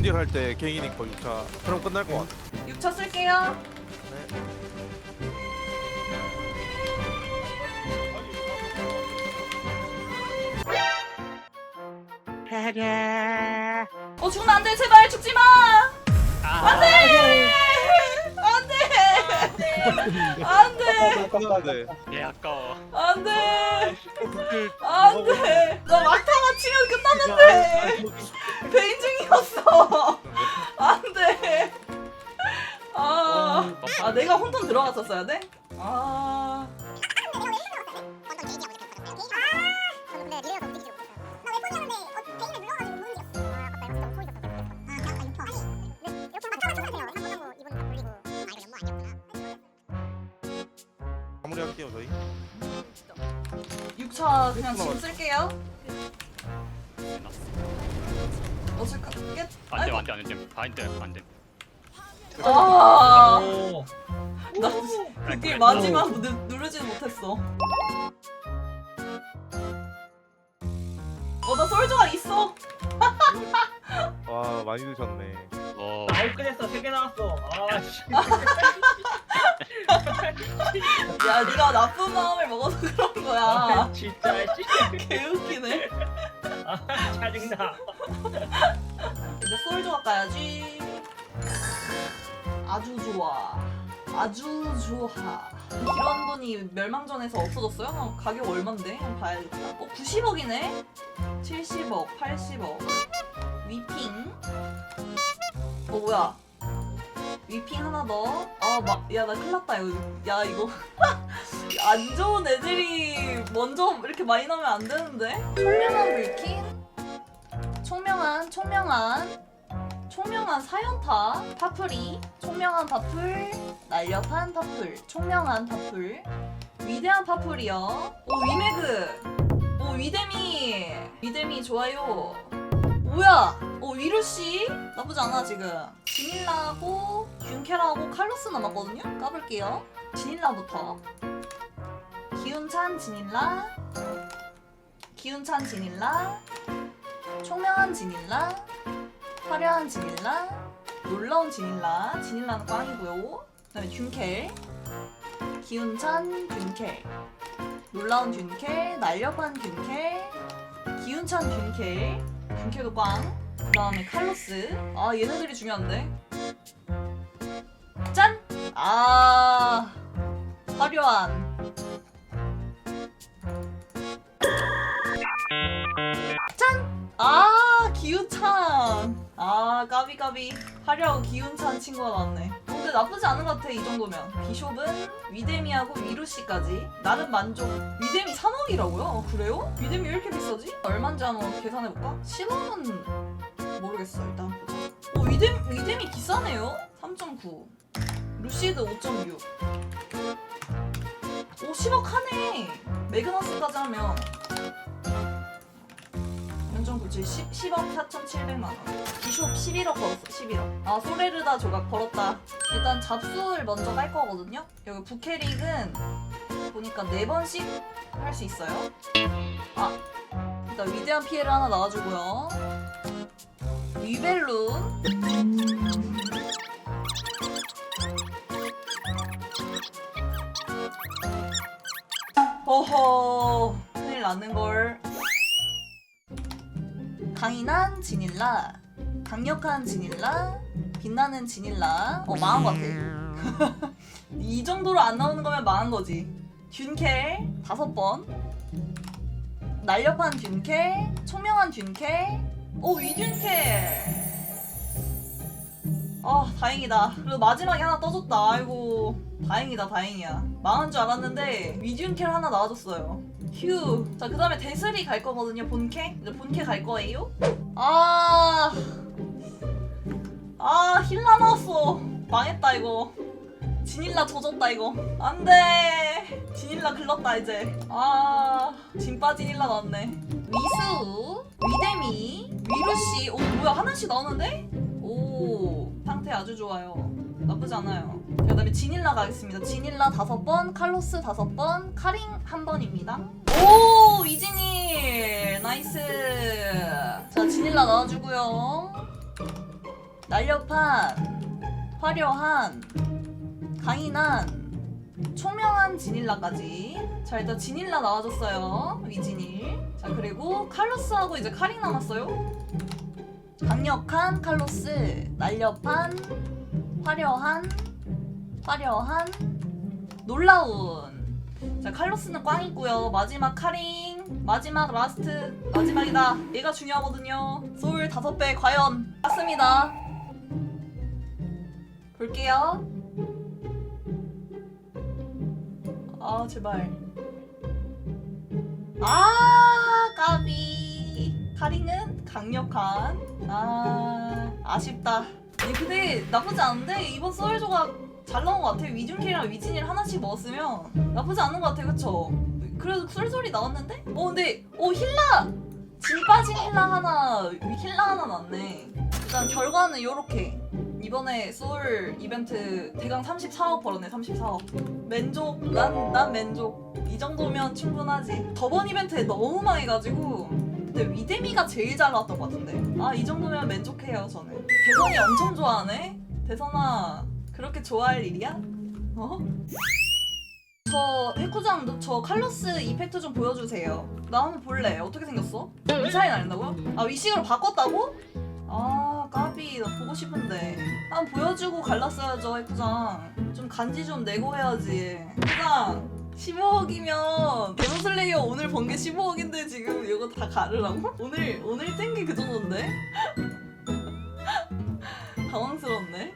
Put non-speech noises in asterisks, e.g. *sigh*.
경질 할 때 개인이 거의 자 그럼 끝날 것 같아. 6차 쓸게요. 어 죽으면 안돼 제발 죽지 마. 안 돼. 안 돼. 안 돼. 끝났는데 예 아까워 안 돼. 안 돼. 나 막타만 치면 끝났는데. 베이징이었어. 안 돼. 아, 아 내가 혼돈 들어갔었어야 돼? 아, 마무리할게 6차 그냥 지금 쓸게요. 어 깨. 안돼. 안돼 안돼 안돼 안돼 아, 오. 나 그게 마지막 누, 누르지는 못했어. 어, 나 솔저가 있어. 와 많이 드셨네. 어 아웃 끝냈어. 세개 나왔어. 아, 씨. *laughs* *laughs* 야, 네가 나쁜 마음을 먹어서 그런 거야. 아, 진짜 씨. *laughs* 개웃기네. 아, *laughs* 짜증나. 이제 솔저가 까야지. 아주 좋아. 아주 좋아. 이런 분이 멸망전에서 없어졌어요? 어, 가격 얼만데? 한번 봐야겠다. 어, 90억이네? 70억, 80억. 위핑. 어, 뭐야. 위핑 하나 더. 아, 막, 야, 나 큰일 났다, 이거. 야, 이거. *laughs* 안 좋은 애들이 먼저 이렇게 많이 나오면 안 되는데? 총명한 불킨? 총명한, 총명한. 총명한 사연타, 파풀이, 총명한 파풀, 날렵한 파풀, 총명한 파풀, 위대한 파풀이요. 오 위메그, 오 위데미, 위데미 좋아요. 뭐야? 오 위루씨 나쁘지 않아 지금. 지닐라하고 균케라하고 칼로스 남았거든요. 까볼게요. 지닐라부터. 기운찬 지닐라, 기운찬 지닐라, 총명한 지닐라. 화려한 지닐라, 놀라운 지닐라, 지닐라는 꽝이고요. 그 다음에 균켈, 기운찬 균켈, 놀라운 균켈, 날렵한 균켈, 기운찬 균켈, 균켈도 꽝. 그다음에 칼로스. 아 얘네들이 중요한데. 짠. 아 화려한. 아 까비까비 화려하고 기운찬 친구가 나왔네. 어, 근데 나쁘지 않은 것 같아 이 정도면. 비숍은 위데미하고 위루시까지 나는 만족. 위데미 3억이라고요? 어, 그래요? 위데미 왜 이렇게 비싸지? 얼마인지 한번 계산해볼까? 10억은 모르겠어 일단. 보자 어 위데미, 위데미 비싸네요. 3.9 루시드 5.6 오 10억 하네. 매그너스까지 하면 구치 10, 10억 4,700만 원. 비숍 11억 벌었어. 11억. 아 소레르다 조각 벌었다. 일단 잡수를 먼저 깔 거거든요. 여기 부캐릭은 보니까 네 번씩 할 수 있어요. 아 일단 위대한 피해를 하나 나와주고요. 위벨룬. 허허 큰일 났는 걸. 강인한 지닐라, 강력한 지닐라, 빛나는 지닐라. 어 망한 것 같아. *laughs* 이 정도로 안 나오는 거면 망한 거지. 균켈 다섯 번, 날렵한 균켈, 총명한 균켈, 오 위균켈. 아 다행이다. 그래도 마지막에 하나 떠줬다. 아이고 다행이다 다행이야. 망한 줄 알았는데 위균켈 하나 나와줬어요. 휴. 자, 그 다음에 데슬이 갈 거거든요, 본캐. 이제 본캐 갈 거예요. 아. 아, 힐라 나왔어. 망했다, 이거. 지닐라 조졌다, 이거. 안 돼. 지닐라 글렀다, 이제. 아. 진 빠진 힐라 나왔네. 위수, 위데미, 위루씨. 오, 뭐야, 하나씩 나오는데? 오. 상태 아주 좋아요. 나쁘지 않아요. 자, 그다음에 지닐라 가겠습니다. 지닐라 다섯 번, 칼로스 다섯 번, 카링 한 번입니다. 오 이진일 나이스. 자 지닐라 나와주고요. 날렵한 화려한 강인한 총명한 지닐라까지 자 일단 지닐라 나와줬어요 위지닐 자 그리고 칼로스하고 이제 카링 남았어요 강력한 칼로스 날렵한 화려한 화려한 놀라운. 자 칼로스는 꽝 있고요. 마지막 카링 마지막 라스트 마지막이다. 얘가 중요하거든요. 소울 다섯 배 과연. 맞습니다. 볼게요. 아 제발. 아 까비. 카링은 강력한. 아 아쉽다. 아니, 근데 나쁘지 않은데? 이번 소울 조각 잘 나온 것 같아. 위중킬이랑 위진이를 하나씩 먹었으면 나쁘지 않은 것 같아. 그쵸? 그래도 쿨소리 나왔는데? 어 근데 어 힐라! 진 빠진 힐라 하나 힐라 하나 났네. 일단 결과는 요렇게. 이번에 소울 이벤트 대강 34억 벌었네 34억. 만족 난, 난 만족. 이 정도면 충분하지. 저번 이벤트에 너무 많이 가지고 근데 위데미가 제일 잘 나왔던 것 같은데 아 이 정도면 만족해요 저는 대선이 엄청 좋아하네 대선아 그렇게 좋아할 일이야? 어? 저 해쿠장 저 칼로스 이펙트 좀 보여주세요 나 한번 볼래 어떻게 생겼어? 미사일 날린다고요? 아 위식으로 바꿨다고? 아 까비 나 보고 싶은데 한번 보여주고 갈랐어야죠 해쿠장 좀 간지 좀 내고 해야지 해쿠장 15억이면 데몬슬레이어 오늘 번 게 15억인데 지금 이거 다 가르라고? 오늘 오늘 뗀게그 정도인데? *laughs* 당황스럽네